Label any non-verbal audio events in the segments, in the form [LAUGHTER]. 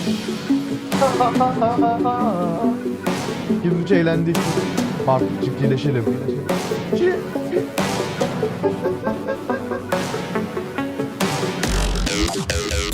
[LAUGHS] Güldükçe eğlendik. Artık ciddileşelim.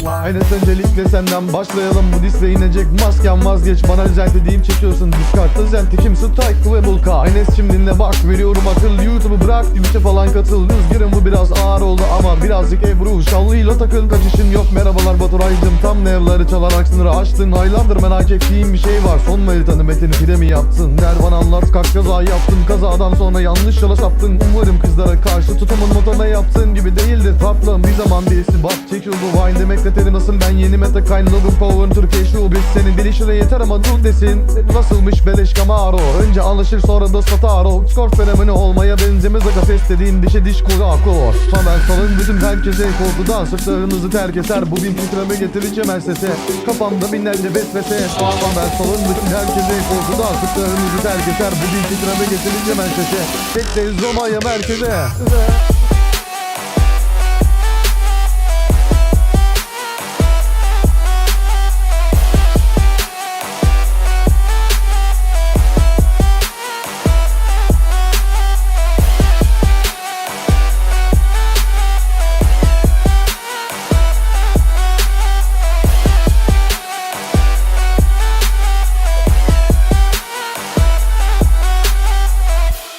Enes öncelikle senden başlayalım. Bu disle inecek masken vazgeç. Bana özel dediğim çekiyorsun. Discard'da zenti kimse Tyke ve Bulka. Enes şimdi dinle bak veriyorum akıl. YouTube'u bırak Twitch'e falan katıl. Rüzgarım bu biraz ağır oldu ama Birazcık Ebru Şallıyla takıl. Kaçışın yok. Merhabalar Baturay'cım Tam nevleri çalarak sınırı aştın Highlander merak ettiğim bir şey var. Son meritanı metini pide mi yaptın? Der bana anlat kalk kaza yaptın. Kazadan sonra yanlış yola saptın. Umarım kızlara karşı tutumun motoruna yaptığın gibi değildir tatlım. Bir zaman birisi bak çekil bu wine demekle teri nasıl ben yeni meta kind Logan Power Türkiye şu biz senin bilişine yeter ama dur desin. Nasılmış beleş Camaro Önce alışır sonra da satar o Skor fenomeni olmaya benzemez aga fest dediğin dişe diş kurakor Hemen salın bütün herkese korkudan Sırtlarınızı terk eser. Bu bin titreme getireceğim her sese. Kafamda binlerce vesvese Hemen salın bütün herkese korkudan Sırtlarınızı terk eser. Bu bin titreme getireceğim her sese. Bekleriz Roma'ya merkeze. Dur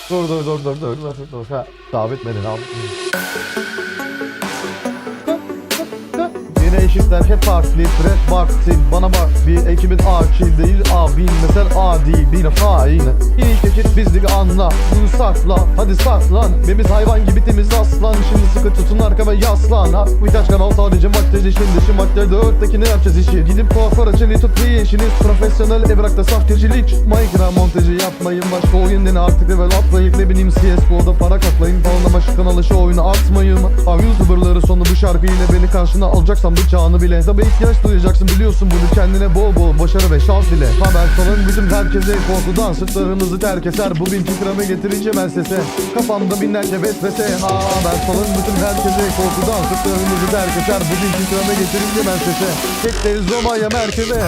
dur dur dur dur dur dur dur ha sabit beni ne yapayım? Eşitler hep farklı. Red Martin Bana bak bir ekibin akil değil. Abin mesela adi bir hain İlk ekip bizlik anla Bunu sakla hadi saklan. Bemiz hayvan gibi temiz aslan. Şimdi sıkı tutun arka ve yaslan. Ha, Birkaç kanal sadece makyaj işin dışı Makyaj dörtteki ne yapacağız işi? Gidip kuaför açın YouTube bir işiniz. Profesyonel evrakta saf gecelik Minecraft montajı yapmayın Başka oyun dene artık level atlayıp Ne bileyim CSGO'da para katlayın falan ama şu kanalı şu oyunu atmayın. Abi YouTuberları sonu bu şarkıyla beni karşına alacaksan bıçağını bile Tabi ihtiyaç duyacaksın biliyorsun bunu. Kendine bol bol başarı ve şans dile. Haber salın bütün herkese korkudan sırtlarınızı terk eser Bu bin titreme getirince ben sese Kafamda binlerce vesvese Haber salın bütün herkese korkudan sırtlarınızı terk eser Bu bin titreme getirince ben sese Bekleriz Roma'ya merkeze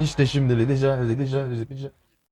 İşte şimdi rica rica rica